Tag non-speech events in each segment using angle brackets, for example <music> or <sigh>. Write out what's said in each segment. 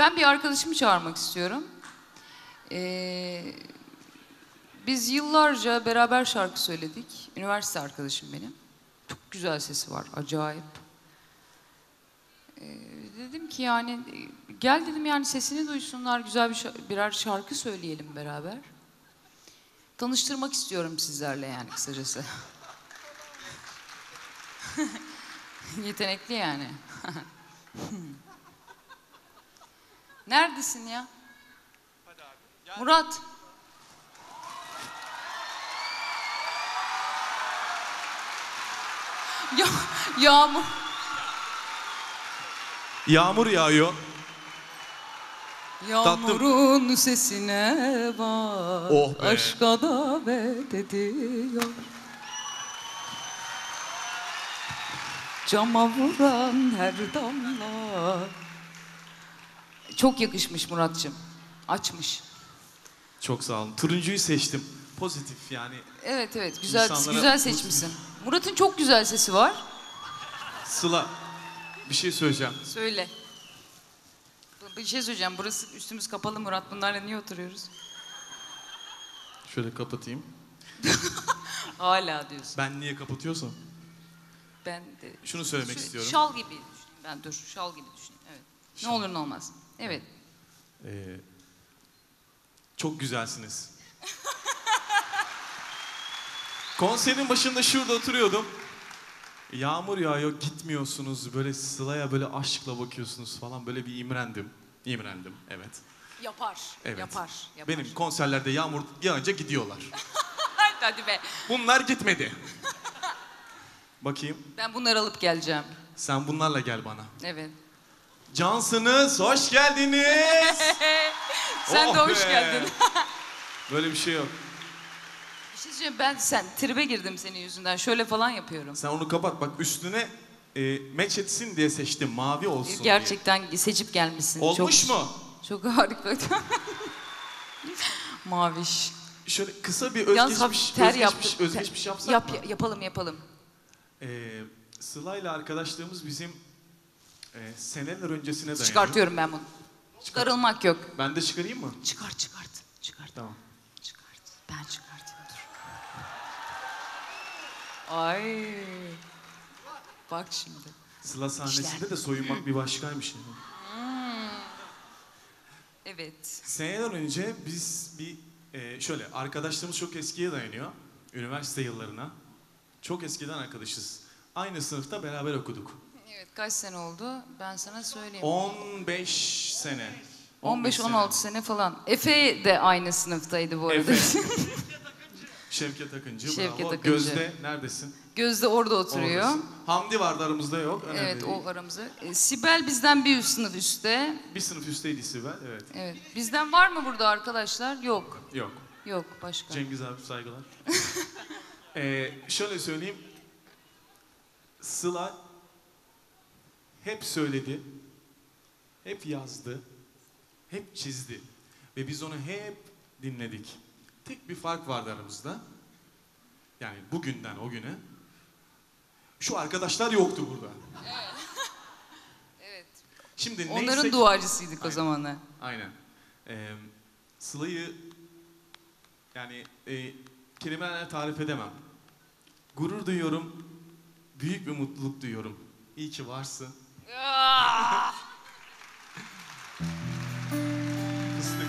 Ben bir arkadaşımı çağırmak istiyorum. Ee, biz yıllarca beraber şarkı söyledik. Üniversite arkadaşım benim. Çok güzel sesi var, acayip. Ee, dedim ki yani gel dedim yani sesini duysunlar, güzel bir şa- birer şarkı söyleyelim beraber. Tanıştırmak istiyorum sizlerle yani kısacası. <laughs> Yetenekli yani. <laughs> Neredesin ya? Murat. Ya, yağmur. Yağmur yağıyor. Yağmurun sesine bak. Oh be. Aşka davet ediyor. Cama vuran her damla. Çok yakışmış Muratçım. Açmış. Çok sağ olun. Turuncuyu seçtim. Pozitif yani. Evet evet güzel İnsanlara güzel seçmişsin. Murat'ın çok güzel sesi var. Sıla bir şey söyleyeceğim. Söyle. Bir şey söyleyeceğim. Burası üstümüz kapalı Murat. Bunlarla niye oturuyoruz? Şöyle kapatayım. <laughs> Hala diyorsun. Ben niye kapatıyorsam. Ben de Şunu söylemek Şu- istiyorum. Şal gibi düşüneyim ben dur şal gibi düşüneyim evet. Ne olur ne olmaz. Evet. Ee, çok güzelsiniz. Konserin başında şurada oturuyordum. Yağmur yağıyor gitmiyorsunuz böyle Sıla'ya böyle aşkla bakıyorsunuz falan böyle bir imrendim. İmrendim evet. Yapar. Evet. Yapar. yapar. Benim konserlerde yağmur yağınca gidiyorlar. Hadi, <laughs> hadi be. Bunlar gitmedi. Bakayım Ben bunları alıp geleceğim. sen bunlarla gel bana. Evet. Cansınız hoş geldiniz. <laughs> Sen Oh de hoş be. geldin. <laughs> Böyle bir şey yok. Bir şey söyleyeyim ben sen tribe girdim senin yüzünden. Şöyle falan yapıyorum. Sen onu kapat bak üstüne e, meç etsin diye seçtim mavi olsun diye. Gerçekten seçip gelmişsin. Olmuş çok, mu? Çok harika. <laughs> Maviş. Şöyle kısa bir Yalnız özgeçmiş, hafif ter özgeçmiş, yaptı. özgeçmiş yapsak Yap, mı? yapalım yapalım. Ee, Sıla ile arkadaşlığımız bizim e, seneler öncesine dayanıyor. Çıkartıyorum ben bunu. Çıkarılmak yok. Ben de çıkarayım mı? Çıkart çıkart. Çıkart. Tamam. Çıkart. Ben çıkartayım dur. Ay. Bak şimdi. Sıla sahnesinde İşler. de soyunmak bir başkaymış. Yani. Evet. Seneler önce biz bir e, şöyle arkadaşlığımız çok eskiye dayanıyor. Üniversite yıllarına. Çok eskiden arkadaşız. Aynı sınıfta beraber okuduk. Evet kaç sene oldu? Ben sana söyleyeyim. 15 sene. 15-16 sene falan. Efe de aynı sınıftaydı bu arada. Efe. <laughs> Şevket Akıncı. Şevket bravo. Akıncı. Gözde neredesin? Gözde orada oturuyor. Oradasın. Hamdi vardı aramızda yok. Önemli Evet değil. o aramızda. E, Sibel bizden bir üst sınıf üstte. Bir sınıf üstteydi Sibel. Evet. Evet. Bizden var mı burada arkadaşlar? Yok. Yok. Yok başka. Cengiz abi saygılar. ee, <laughs> şöyle söyleyeyim. Sıla hep söyledi. Hep yazdı. Hep çizdi. Ve biz onu hep dinledik. Tek bir fark vardı aramızda. Yani bugünden o güne. Şu arkadaşlar yoktu burada. Evet. <laughs> Şimdi Onların neyse- duacısıydık o Aynen. zamanlar. Aynen. Ee, Sıla'yı yani e, kelimelerle tarif edemem. Gurur duyuyorum, büyük bir mutluluk duyuyorum. İyi ki varsın. Fıstık.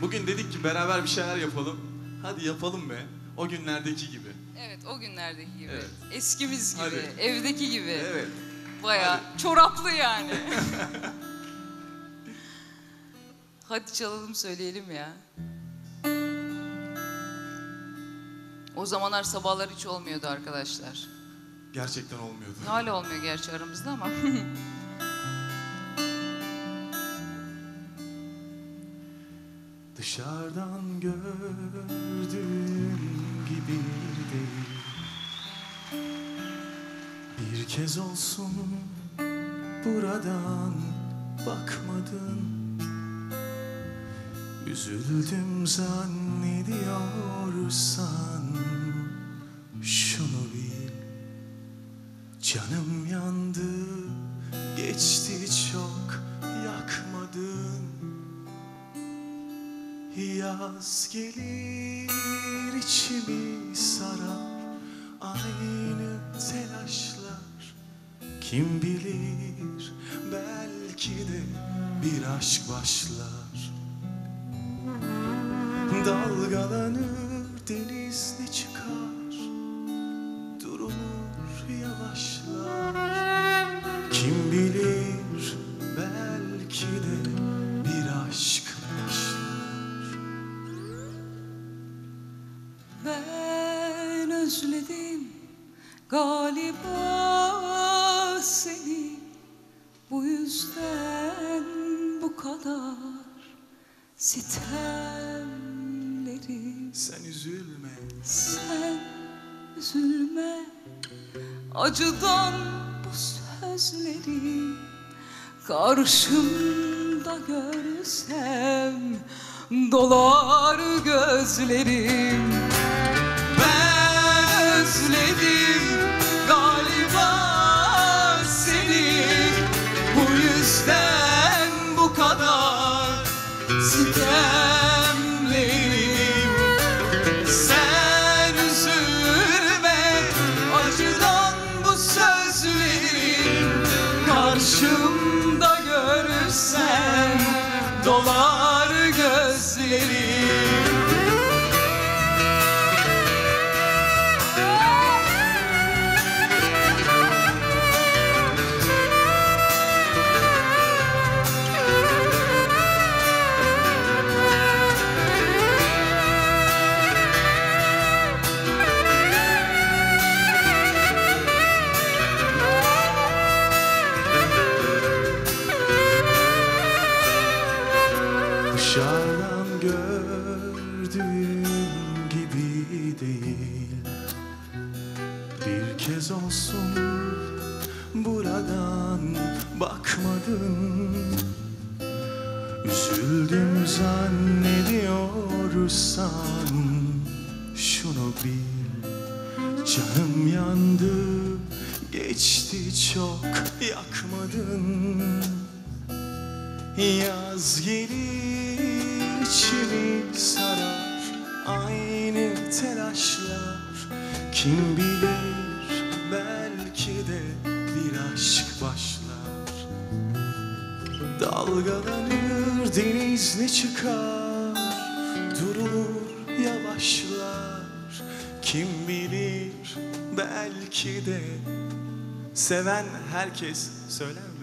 Bugün dedik ki beraber bir şeyler yapalım. Hadi yapalım be. O günlerdeki gibi. Evet o günlerdeki gibi. Evet. Eskimiz gibi. Hadi. Evdeki gibi. Evet. Bayağı çoraplı yani. <laughs> Hadi çalalım söyleyelim ya. O zamanlar sabahlar hiç olmuyordu arkadaşlar. Gerçekten olmuyordu. Hala olmuyor gerçi aramızda ama. <laughs> Dışarıdan gördüğüm gibi değil Bir kez olsun buradan bakmadın Üzüldüm zannediyorsan Canım yandı geçti çok yakmadın. Yaz gelir içimi sarar aynı telaşlar. Kim bilir belki de bir aşk başlar. Dalgalanır özledim galiba seni. Bu yüzden bu kadar sitemlerim Sen üzülme. Sen üzülme. Acıdan bu sözleri Karşımda görsem dolar gözlerim özledim galiba seni. Bu yüzden bu kadar sitemlerim sen üzülme acıdan bu sözlerim Karşımda görürsen dolar gözlerim buradan bakmadın. Üzüldüm zannediyorsan şunu bil. Canım yandı geçti çok yakmadın. Yaz gelir içimi sarar Aynı telaşlar. Kim bilir belki de bir aşk başlar. Dalgalanır deniz ne çıkar? Durulur yavaşlar. Kim bilir belki de Seven herkes söyler mi?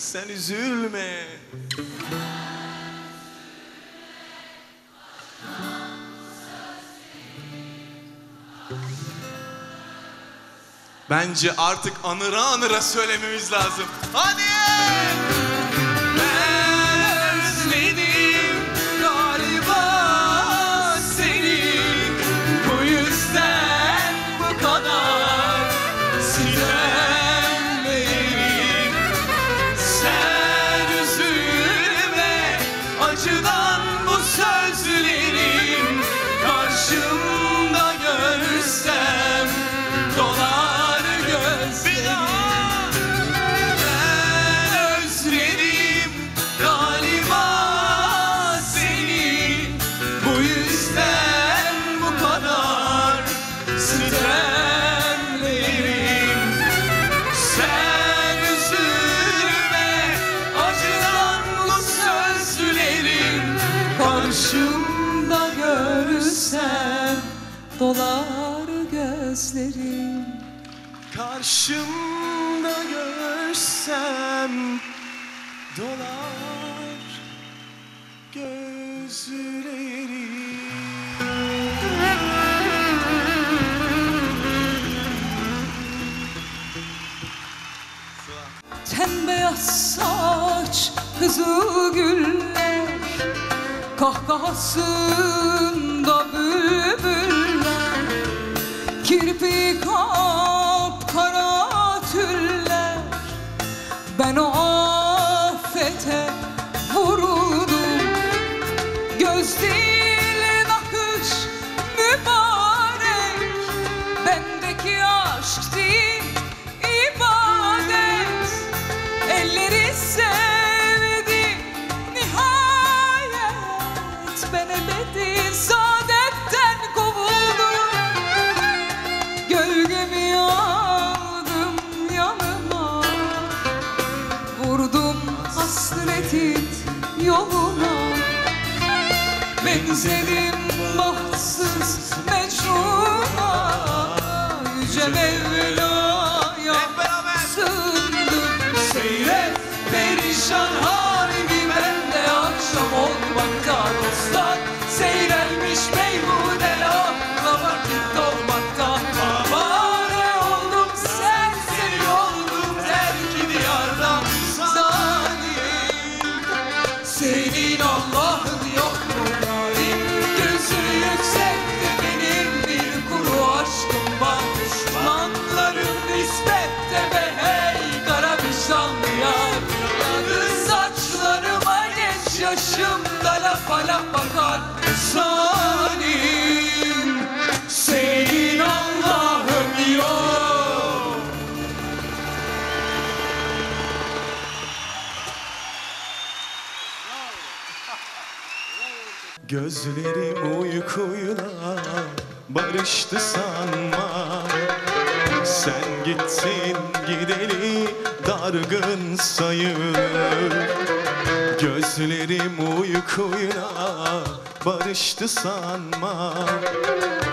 Sen üzülme. Bence artık anıra anıra söylememiz lazım. Hadi! Dolar gözlerim Karşımda görsem dolar gözlerim. Ten beyaz saç kızıl güller Kahkahasında bülbüller Kirpi kapkara tüller. Ben o afete vuruldum. Göz Yüce Mevla'ya sığındım. Seyret perişan halimi ben de akşam olmakta dostlar lafa bakar Zalim Gözlerim uykuyla barıştı sanma. Sen gittin gideli dargın sayılır Gözlerim uykuyla barıştı sanma.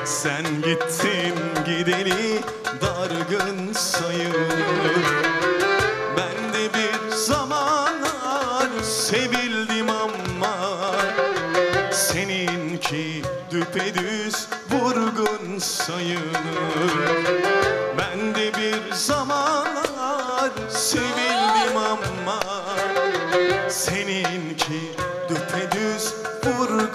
Sen gittin gideli dargın sayılır. Ben de bir zamanlar sevildim ama. Seninki düpedüz vurgun sayılır. Ben de bir zamanlar sevildim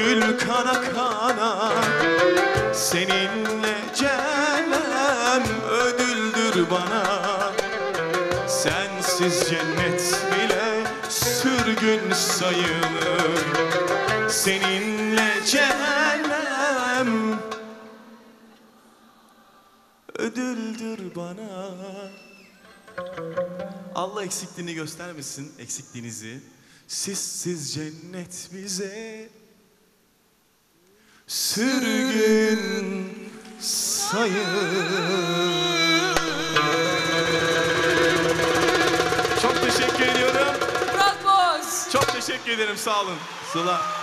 gül kana kana Seninle cehennem ödüldür bana. Sensiz cennet bile sürgün sayılır. Seninle cehennem ödüldür bana. Allah eksikliğini göstermesin, eksikliğinizi. Sizsiz cennet bize sürgün sayılır. Çok teşekkür ediyorum. Murat Boz Çok teşekkür ederim. Sağ olun. Sıla.